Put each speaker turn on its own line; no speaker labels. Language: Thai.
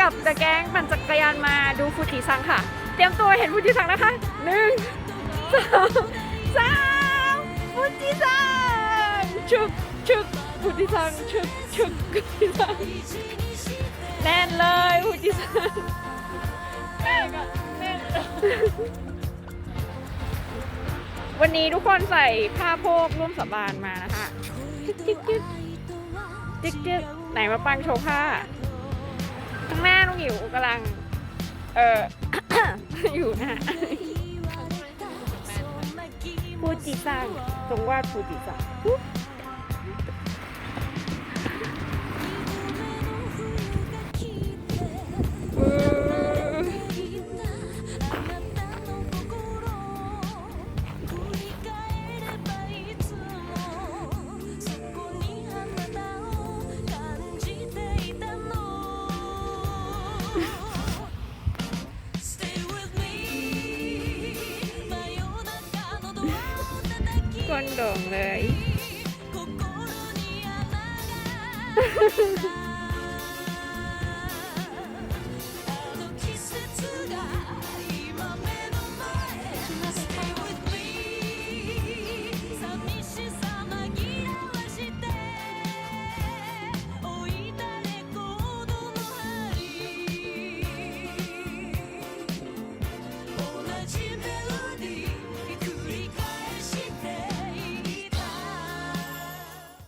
กับเดอะแก๊งปั่นจักรยานมาดูฟูจิซังค่ะ เตรียมตัวเห็นฟูจิซังนะคะหนึ่งสองสามฟูจิซังชึกชึกฟูจิซังชึกชึกฟูจิซังแน่นเลยฟูจิซังแน่นอะแน่นวันนี้ทุกคนใส่ผ้าโพกร่วมสาบานมานะคะจิ๊กจิ๊กจิ๊กจิ๊กจิ๊กไหนมาปังโชว์ผ้า ข้างหน้าน้องหิวกำลัง เออ อยู่นะฟูจิซังจงวาดฟูจิซัง ก้นโด่งเลย